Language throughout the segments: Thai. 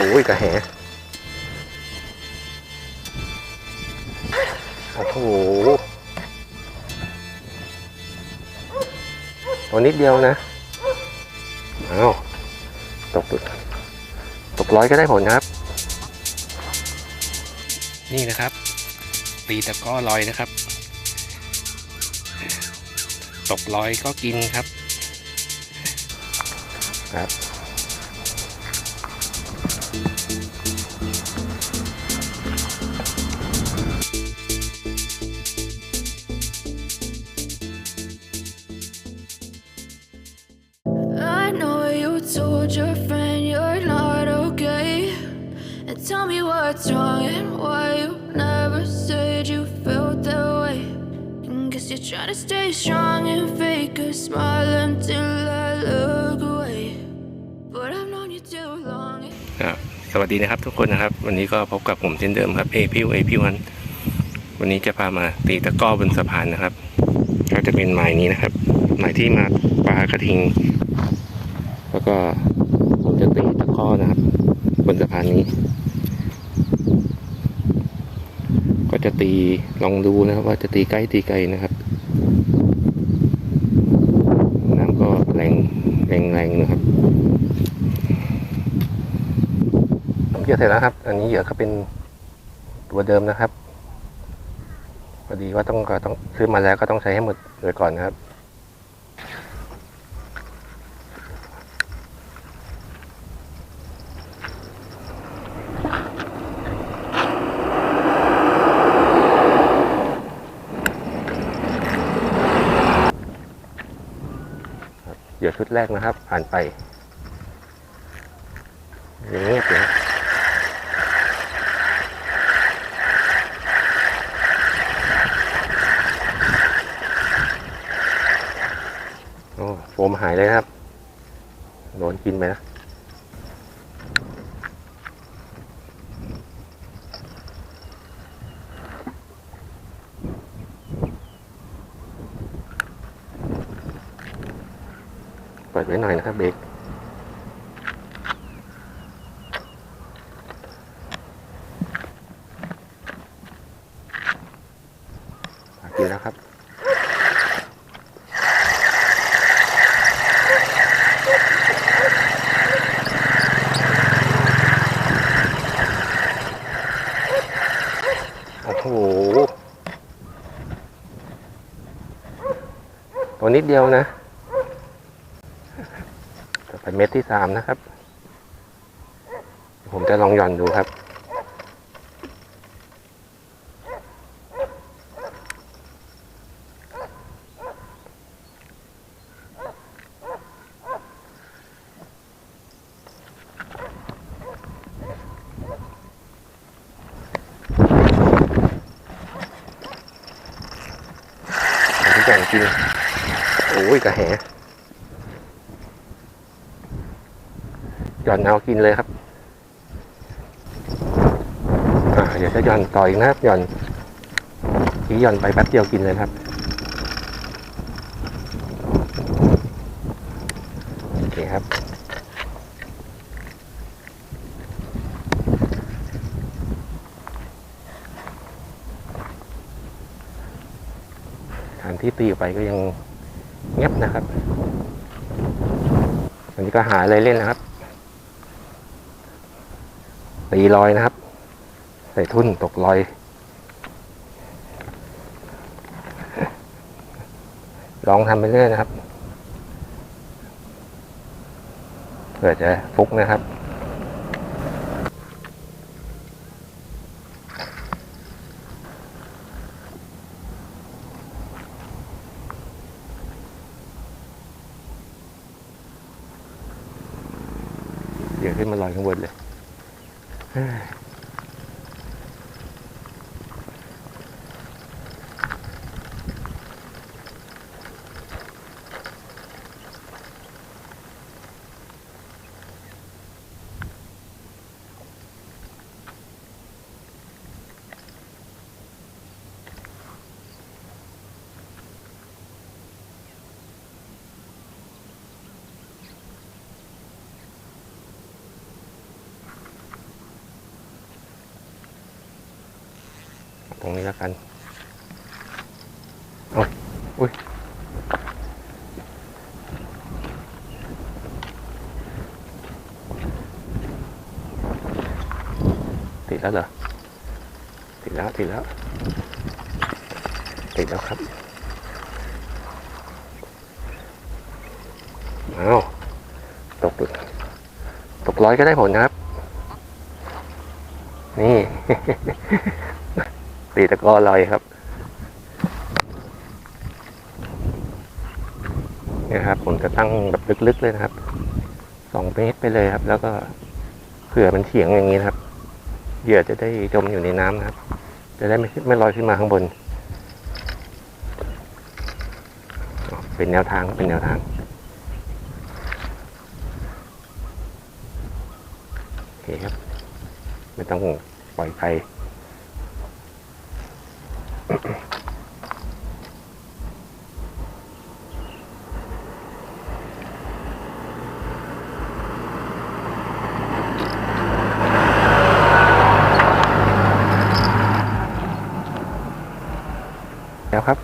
โอ้ยกระแหโอ้โหตัวนิดเดียวนะอ้าวตกตกร้อยก็ได้ผลนะครับ นี่นะครับตีตะกร้อลอยนะครับ ตกลอยก็กินครับครับ told your friend you're not okay. And tell me what's wrong and why you never said you felt that way. And guess you're trying to stay strong and fake a smile until I look away. But I've known you too long. ครับสวัสดีนะครับทุกคนนะครับ วันนี้ก็พบกับผมเช่นเดิมครับเอพิวเอพิวันวันนี้จะพามาตีตะกร้อบนสะพานนะครับ ก็จะเป็นหมายนี้นะครับหมายที่มาปลากระทิง แล้วก็ผมจะตีตะก้อนะครับ บนสะพานนี้ ก็จะตีลองดูนะครับ ว่าจะตีใกล้ตีไกลนะครับ น้ำก็แรงแรงแรงนะครับเหยื่อเสร็จแล้วครับ อันนี้เหยื่อก็เป็นตัวเดิมนะครับพอดีว่าต้องก็ต้องซื้อมาแล้วก็ต้องใช้ให้หมดเลยก่อนนะครับ ชุดแรกนะครับ ผ่านไปเงียบเลยโอ้โฟมหายเลยครับโดนกินไปนะ ปิดไว้หน่อยนะครับเบรกกินแล้วครับโอ้โหตัวนิดเดียวนะ ม็ดที่สามนะครับ ผมจะลองหย่อนดูครับทุกอย่างจริงโอ้ยกระแห ย่อนเอากินเลยครับเดี๋ยวจะหย่อนต่ออีกนะครับหย่อนทีหย่อนไปแป๊บเดียวกินเลยครับโอเคครับฐานที่ตีไปก็ยังเงียบนะครับวันนี้ก็หาอะไรเล่นนะครับ ตีลอยนะครับ ใส่ทุ่นตกลอย ลองทำไปเรื่อยนะครับเผื่อจะฟุกนะครับ เดี๋ยวขึ้นมาลอยข้างบนเลย เตรงนี้แล้วกันเอาอุ้ยติดแล้วเหรอ ติดแล้ว ติดแล้ว ติดแล้วครับอ้าวตกตกร้อยก็ได้ผลนะครับ นี่ ตีตะก้อลอยครับเนี่ยครับผมจะตั้งแบบลึกๆเลยนะครับสองเมตรไปเลยครับ แล้วก็เผื่อมันเฉียงอย่างนี้นะครับเหยื่อจะได้จมอยู่ในน้ำนะครับ จะได้ไม่ไม่ลอยขึ้นมาข้างบน เป็นแนวทางเป็นแนวทางโอเคครับ ไม่ต้องปล่อยใคร แล้วครับ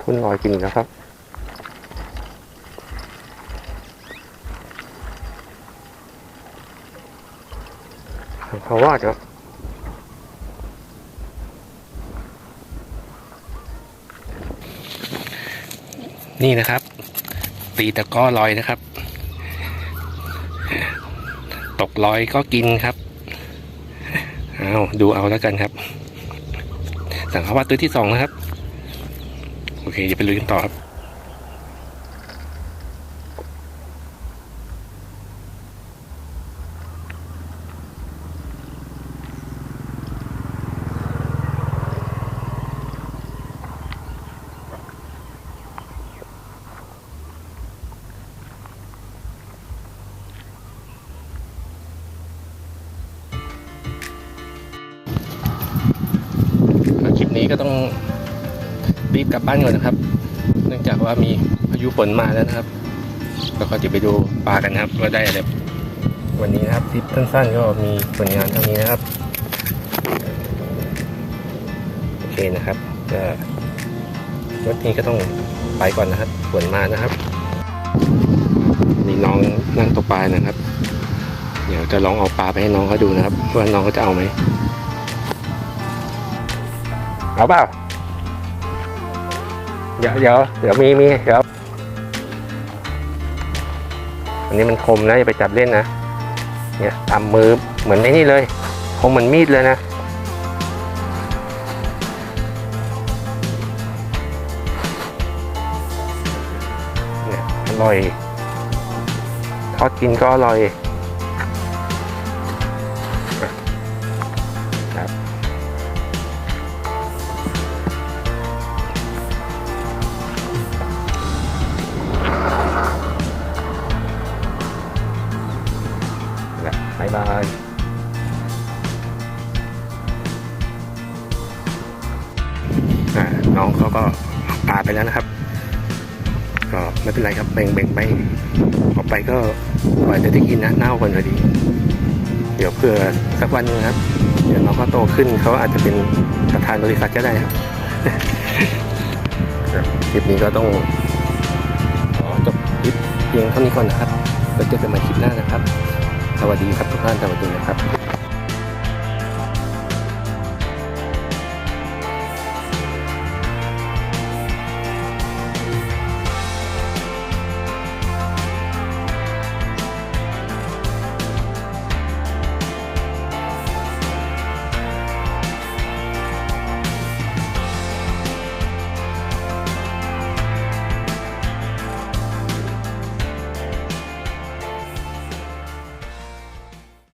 ทุ่นลอยกินแล้วครับ เขาว่าจะนี่นะครับ ตีตะก้อลอยนะครับ ตกลอยก็กินครับเอาดูเอาแล้วกันครับ สั่งข้าวว่าตัวที่สองนะครับ โอเคจะไปลุยกันต่อครับ นี้ก็ต้องรีบกลับบ้านก่อนนะครับ เนื่องจากว่ามีพายุฝนมาแล้วนะครับแล้วก็จะไปดูปลากันครับว่าได้อะไรวันนี้นะครับทริปสั้นๆก็มีผลงานเท่านี้นะครับโอเคนะครับก็วันนี้ก็ต้องไปก่อนนะครับฝนมานะครับนี่น้องนั่งตกปลานะครับ เดี๋ยวจะลองเอาปลาไปให้น้องเขาดูนะครับว่าน้องเขาจะเอาไหม เอาเปล่า เดี๋ยวเดี๋ยวเดี๋ยวมีมีเดี๋ยว อันนี้มันคมนะอย่าไปจับเล่นนะ เนี่ยทำมือเหมือนไอ้นี่เลย คมเหมือนมีดเลยนะเนี่ยอร่อย ทอดกินก็อร่อย เขาก็ปาไปแล้วนะครับ ก็ไม่เป็นไรครับแบ่งแบ่งไปออกไปก็กว่าจะได้กินนะเน่าก่อนพอดี เดี๋ยวเผื่อสักวันหนึงครับ เดี๋ยวน้องเขาโตขึ้นเขาอาจจะเป็นประธานบริษัทก็ได้ครับครับคลิปนี้ก็ต้องขอจบคลิปเพียงเท่านี้ก่อนนะครับแล้วเจอกันใหม่คลิปหน้านะครับ สวัสดีครับทุกท่านสวัสดีนะครับ